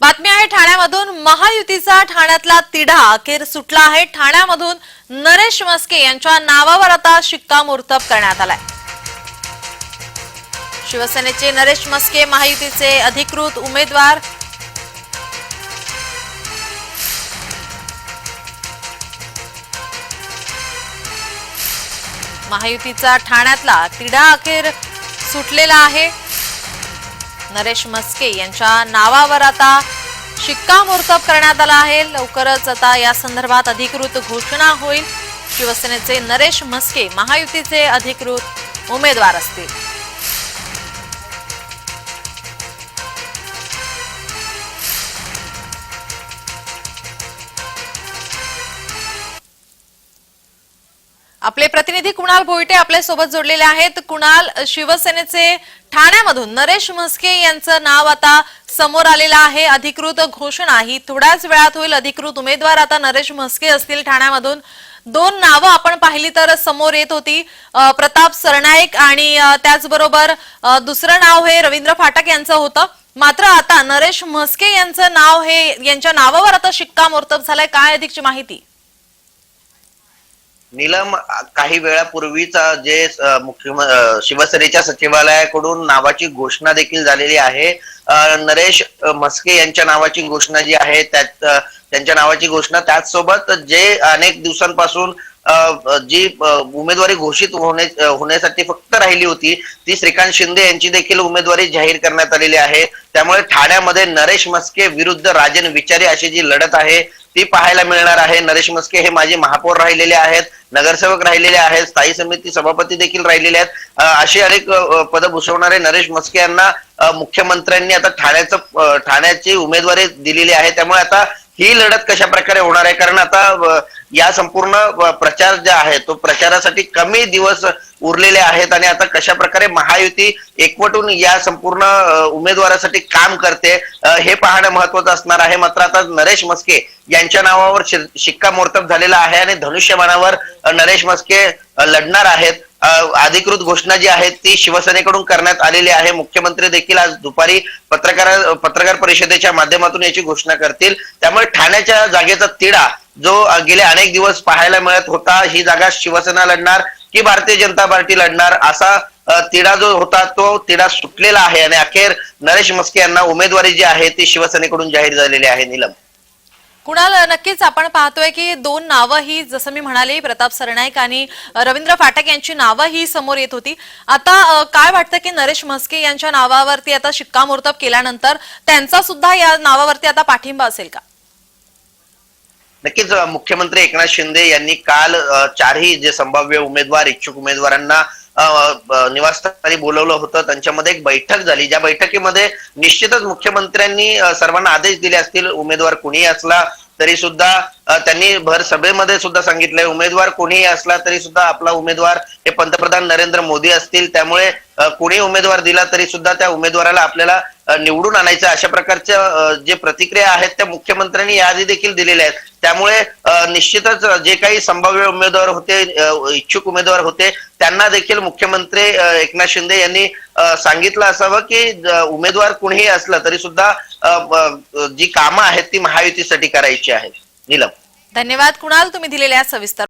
बातमी आहे ठाण्यामधून महायुतीचा ठाण्यातला तिढा अखेर सुटला आहे. ठाण्यामधून नरेश मस्के यांच्या नावावर आता शिक्कामोर्तब करण्यात आलाय. शिवसेनेचे नरेश मस्के महायुतीचे अधिकृत उमेदवार. महायुतीचा ठाण्यातला तिढा अखेर सुटलेला आहे. नरेश मस्के यांच्या नावावर आता शिक्कामोर्तब करण्यात आला आहे. लवकरच आता या संदर्भात अधिकृत घोषणा होईल. शिवसेनेचे नरेश मस्के महायुतीचे अधिकृत उमेदवार असतील. आपले प्रतिनिधी कुणाल भोईटे आपल्यासोबत जोडलेले आहेत. कुणाल शिवसेनेचे ठाण्यामधून नरेश म्हस्के यांचं नाव आता समोर आलेलं आहे. अधिकृत घोषणा ही थोड्याच वेळात होईल. अधिकृत उमेदवार आता नरेश म्हस्के असतील ठाण्यामधून. दोन नावं आपण पाहिली तर समोर येत होती प्रताप सरनाईक आणि त्याचबरोबर दुसरं नाव हे रवींद्र फाटक यांचं होतं. मात्र आता नरेश म्हस्के यांचं नाव हे यांच्या नावावर आता शिक्कामोर्तब झालंय. काय अधिकची माहिती? नीलम काही वेळापूर्वीच जे मुख्यमंत्री शिवसेनेच्या सचिवालयाकडून नावाची घोषणा देखील झालेली आहे. नरेश मस्के म्हस्के यांच्या नावाची घोषणा जी आहे त्यात त्यांच्या नावाची घोषणा. त्याचसोबत जे अनेक दिवसांपासून जी उमेदवारी घोषित होणे होण्यासाठी फक्त राहिली होती ती श्रीकांत शिंदे यांची देखील उमेदवारी जाहीर करण्यात आलेली आहे. त्यामुळे ठाण्यामध्ये नरेश मस्के विरुद्ध राजन विचारे अशी जी लढत आहे ती पाहायला मिळणार आहे. नरेश मस्के हे माझे महापौर राहिलेले आहेत नगरसेवक राहिलेले आहेत स्थायी समिती सभापती देखील राहिलेले आहेत. अशी अनेक पद भूषवणारे नरेश मस्के यांना मुख्यमंत्र्यांनी आता ठाण्याचं ठाण्याची उमेदवारी दिलेली आहे. त्यामुळे आता ही लढत कशा प्रकारे होणार आहे? कारण आता या संपूर्ण प्रचार जे आहे तो प्रचारासाठी कमी दिवस उरलेले आहेत आणि आता कशा प्रकारे महायुती एकवटून या संपूर्ण उमेदवारासाठी काम करते हे पाहणं महत्वाचं असणार आहे. मात्र आता नरेश मस्के यांच्या नावावर शिक्कामोर्तब झालेला आहे आणि धनुष्यबाणावर नरेश मस्के लढणार आहेत. अधिकृत घोषणा जी आहे ती शिवसेनेकडून करण्यात आलेली आहे. मुख्यमंत्री देखील आज दुपारी पत्रकार पत्रकार परिषदेच्या माध्यमातून याची घोषणा करतील. त्यामुळे ठाण्याच्या जागेचा तिढा जो गेले अनेक दिवस पाहायला मिळत होता ही जागा शिवसेना लढणार की भारतीय जनता पार्टी लढणार असा तिडा तिढा जो होता तो तिढा सुटलेला आहे. आणि अखेर नरेश मस्के यांना उमेदवारी जी आहे ती शिवसेनेकडून जाहीर झालेली आहे नीलम. कुणाल नक्कीच आपण पाहतोय की दोन नावं ही जसं मी म्हणाले प्रताप सरनाईक आणि रवींद्र फाटक यांची नावं ही समोर येत होती. आता काय वाटतं की नरेश म्हस्के यांच्या नावावरती आता शिक्कामोर्तब केल्यानंतर त्यांचा सुद्धा या नावावरती आता पाठिंबा असेल का? नक्कीच मुख्यमंत्री एकनाथ शिंदे यांनी काल चारही जे संभाव्य उमेदवार इच्छुक उमेदवारांना निवासस्थानी बोलवलं होतं. त्यांच्यामध्ये एक बैठक झाली. ज्या बैठकीमध्ये निश्चितच मुख्यमंत्र्यांनी सर्वांना आदेश दिले असतील उमेदवार कुणी असला तरी सुद्धा त्यांनी भर सभेमध्ये सुद्धा सांगितलंय उमेदवार कोणीही असला तरी सुद्धा आपला उमेदवार हे पंतप्रधान नरेंद्र मोदी असतील. त्यामुळे कुणी कोणी उमेदवार दिला तरी सुद्धा त्या उमेदवाराला आपल्याला निवडून आणायचं अशा प्रकारच्या जे प्रतिक्रिया आहेत त्या मुख्यमंत्र्यांनी याआधी देखील दिलेल्या आहेत. त्यामुळे निश्चितच जे काही संभाव्य उमेदवार होते इच्छुक उमेदवार होते त्यांना देखील मुख्यमंत्री एकनाथ शिंदे यांनी सांगितलं असावं की उमेदवार कुणीही असलं तरी सुद्धा जी कामं आहेत ती महायुतीसाठी करायची आहेत. नीलम. धन्यवाद. कुणाल तुम्ही दिलेल्या सविस्तर